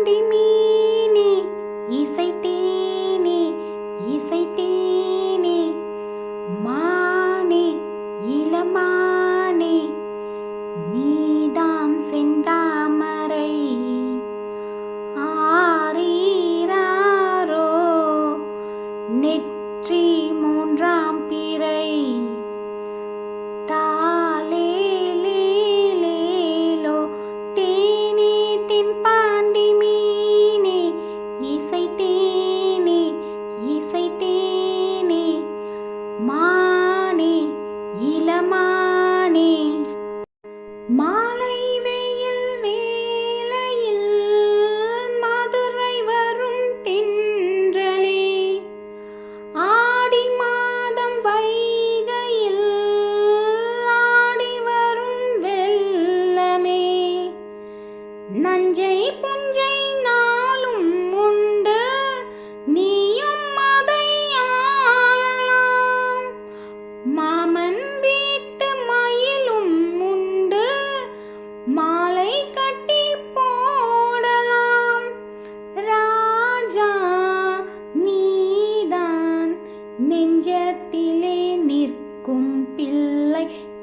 பாண்டி மீனே இசைத்தேனே இசைத்தேனே. மானே இளமானே நீதான் செந்தாமரை. ஆறீராரோ நெற்றி மூன்றாம் பிறை. இளமா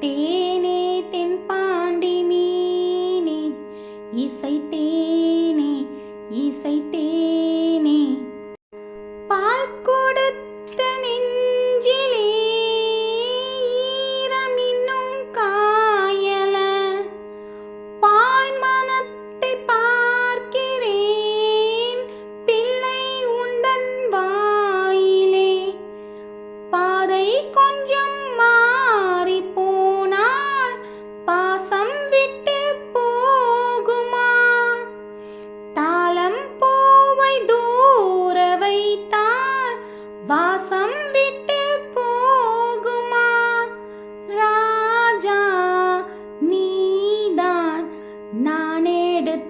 பிள்ளை தேனே தென் பாண்டி மீனே இசை தேனே. பால் கொடுத்த நெஞ்சிலே ஈரம் இன்னும் காயல. பால் மனத்தை பார்க்கிறேன் பிள்ளை உந்தன் வாயிலே. பாதை கொஞ்சம்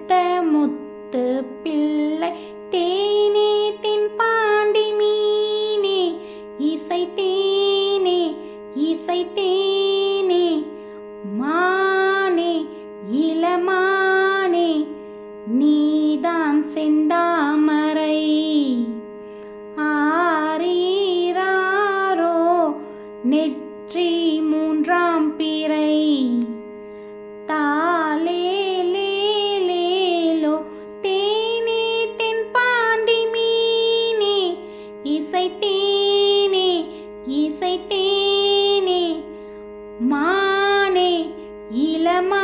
பூத்த முத்து பிள்ளை தேனே தென் பாண்டி மீனே இசை தேனே இசை தேனே மானே இளமானே நீதான் செந்தாமரை. ஆரீராரோ நெற்றி மூன்றாம் பிறை. இசைத்தேனே இசைத்தேனே மானே இளமா